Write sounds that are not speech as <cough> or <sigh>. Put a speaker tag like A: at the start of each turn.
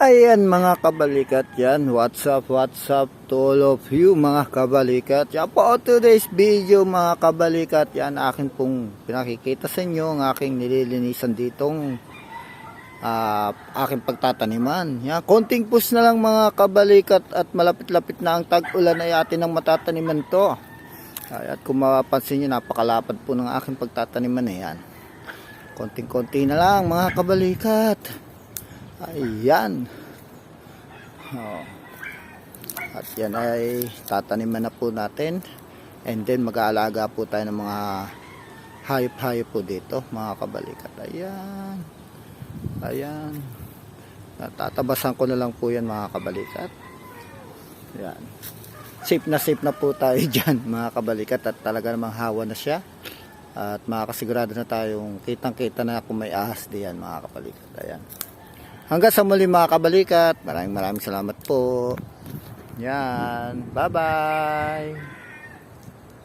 A: Ayan mga kabalikat yan. What's up, what's up to all of you mga kabalikat. Yan po today's video mga kabalikat. Yan akin pong pinakikita sa inyo ang aking nililinisan ditong ah, aking pagtataniman. Yan, konting push na lang mga kabalikat at malapit-lapit na ang tag-ulan ay atin ang matataniman to. At kung mapapansin nyo, napakalapad po ng aking pagtataniman na yan. Konting-konti na lang mga kabalikat. Ayan. Oh. At yan ay tataniman na po natin. And then mag-aalaga po tayo ng mga hayop-hayop po dito, mga kabalikat. Ayan. Ayan. Natatabasan ko na lang po yan mga kabalikat. Ayan. Safe na safe na po tayo <laughs> dyan mga kabalikat at talaga namang hawa na siya. At makakasigurado na tayong kitang-kita na kung may ahas diyan mga kabalikat. Ayan. Hanggang sa muli mga kabalikat. Maraming maraming salamat po. Yan. Bye-bye.